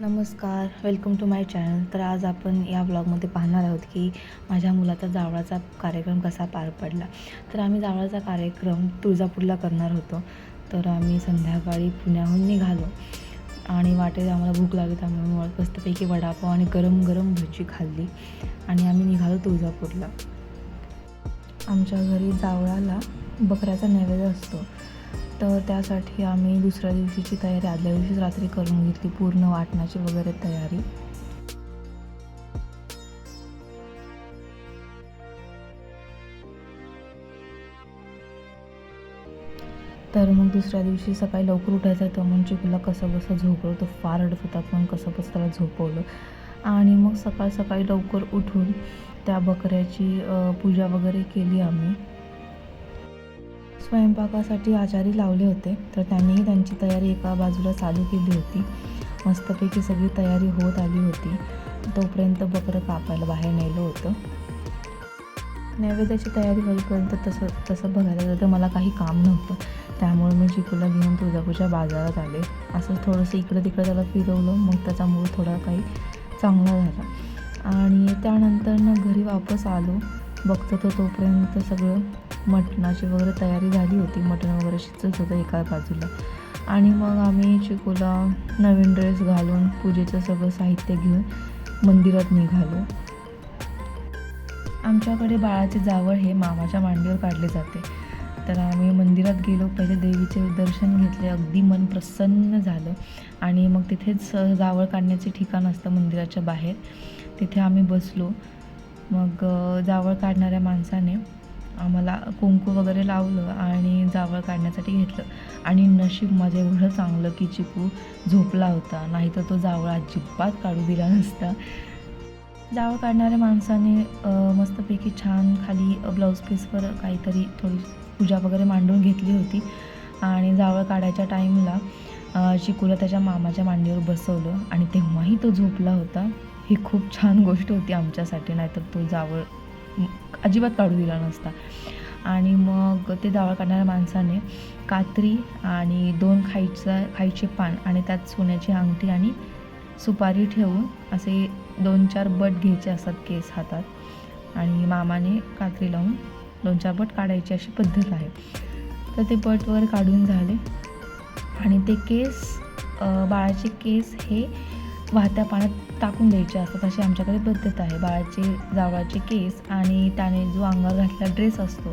नमस्कार welcome to my channel तर आज आपण या ब्लॉगमध्ये पाहणार आहोत की माझ्या मुलाचा जावळाचा कार्यक्रम कसा पार पडला. तर आम्ही जावळाचा कार्यक्रम तुळजापूरला करणार होतो. तर आम्ही संध्याकाळी पुण्याहून निघालो आणि वाटेत आम्हाला भूक लागली त्यामुळे मस्तपैकी वडापाव आणि गरम गरम भजी खाल्ली आणि आम्ही निघालो तुळजापूरला. आमच्या घरी जावळाला बकऱ्याचा नैवेद्य असतो. तर त्यासाठी आम्ही दुसऱ्या दिवशीची तयारी आदल्या दिवशीच रात्री करून घेतली पूर्ण वाटणाची वगैरे तयारी. तर मग दुसऱ्या दिवशी सकाळी लवकर उठायचं होतं म्हणून चिकूला कसं बसं झोपलं तो फार रडत होता पण कसं बसं त्याला झोपवलं. आणि मग सकाळ सकाळी लवकर उठून त्या बकऱ्याची पूजा वगैरे केली आम्ही. स्वयंपाकासाठी आचारी लावले होते तर त्यांनीही त्यांची तयारी एका बाजूला चालू केली होती. मस्तपैकी सगळी तयारी होत आली होती. तोपर्यंत बकरं कापायला बाहेर नेलं होतं. नैवेद्याची तयारी होईपर्यंत तसं तसं बघायला गेलं तर मला काही काम नव्हतं. त्यामुळे मी चिकूला घेऊन तुळजापूरच्या बाजारात आले. असं थोडंसं इकडं तिकडं त्याला फिरवलं. मग त्याचा मूळ थोडा काही चांगला झाला. आणि त्यानंतर ना घरी वापस आलो. बघतो तर तोपर्यंत सगळं मटणाची वगैरे तयारी झाली होती. मटण वगैरे शिजत होतं एका बाजूला. आणि मग आम्ही चिकूला नवीन ड्रेस घालून पूजेचं सगळं साहित्य घेऊन मंदिरात निघालो. आमच्याकडे बाळाचे जावळ हे मामाच्या मांडीवर काढले जाते. तर आम्ही मंदिरात गेलो. पहिले देवीचे दर्शन घेतले. अगदी मन प्रसन्न झालं. आणि मग तिथेच जावळ काढण्याचे ठिकाण असतं मंदिराच्या बाहेर. तिथे आम्ही बसलो. मग जावळ काढणाऱ्या माणसाने आम्हाला कुंकू वगैरे लावलं आणि जावळ काढण्यासाठी घेतलं. आणि नशीब माझं एवढं चांगलं की चिकू झोपला होता. नाहीतर तो जावळ अजिबात काढू दिला नसता. जावळ काढणाऱ्या माणसाने मस्तपैकी छान खाली ब्लाऊज पीसवर काहीतरी थोडी पूजा वगैरे मांडून घेतली होती. आणि जावळ काढायच्या टाईमला चिकूला त्याच्या मामाच्या मांडीवर बसवलं आणि तेव्हाही तो झोपला होता. ही खूप छान गोष्ट होती आमच्यासाठी नाहीतर तो जावळ अजिबात काढू दिला नसता. आणि मग ते दावा काढणाऱ्या माणसाने कात्री आणि दोन खाईचा खाईचे पान आणि त्यात सोन्याची अंगठी आणि सुपारी ठेवून असे दोन चार बट घ्यायचे असतात केस हातात. आणि मामाने कात्री लावून दोन चार बट काढायची अशी पद्धत आहे. तर ते बटवर काढून झाले. आणि ते केस बाळाचे केस हे वाहत्या पाण्यात टाकून द्यायचे असतात अशी आमच्याकडे पद्धत आहे. बाळाचे जावळाचे केस आणि त्याने जो अंगावर घातलेला ड्रेस असतो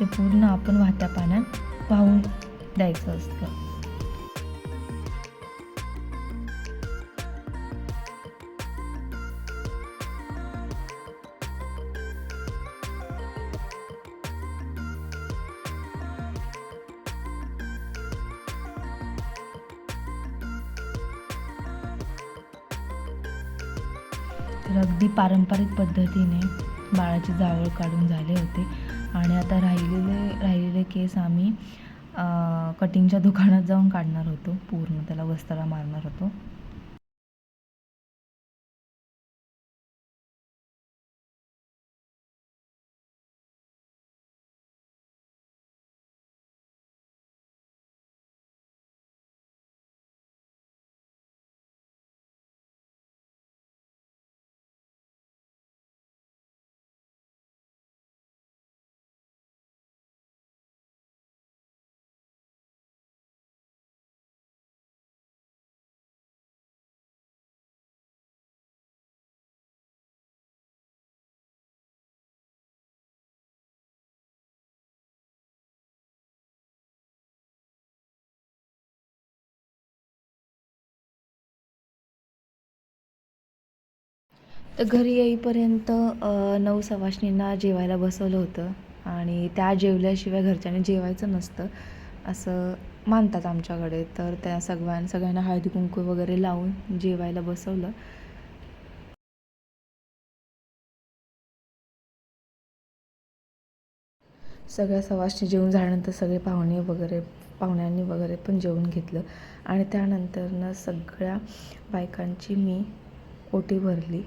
ते पूर्ण आपण वाहत्या पाण्यात वाहून द्यायचं असतं. तर अगदी पारंपरिक पद्धतीने बाळाचे जावळ काढून झाले होते. आणि आता राहिलेले राहिलेले केस आम्ही कटिंगच्या दुकानात जाऊन काढणार होतो. पूर्ण त्याला वस्ताला मारणार होतो. तर घरी येईपर्यंत नऊ सवाष्णींना जेवायला बसवलं होतं. आणि त्या जेवल्याशिवाय घरच्यांनी जेवायचं नसतं असं मानतात आमच्याकडे. तर त्या सगळ्यां सगळ्यांना हळदी कुंकू वगैरे लावून जेवायला बसवलं. सगळ्या सवाष्णी जेवून झाल्यानंतर सगळे पाहुणे वगैरे पाहुण्यांनी वगैरे पण जेवून घेतलं. आणि त्यानंतरनं सगळ्या बायकांची मी ओटी भरली.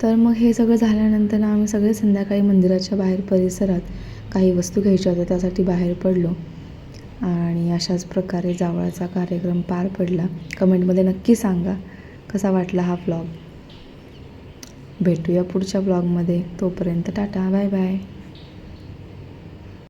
तर मग हे सगळं झाल्यानंतर ना आम्ही सगळे संध्याकाळी मंदिराच्या बाहेर परिसरात काही वस्तू घ्यायच्या होत्या त्यासाठी बाहेर पडलो. आणि अशाच प्रकारे जावळाचा कार्यक्रम पार पडला. कमेंटमध्ये नक्की सांगा कसा वाटला हा ब्लॉग भेटूया पुढच्या ब्लॉगमध्ये तोपर्यंत टाटा बाय बाय.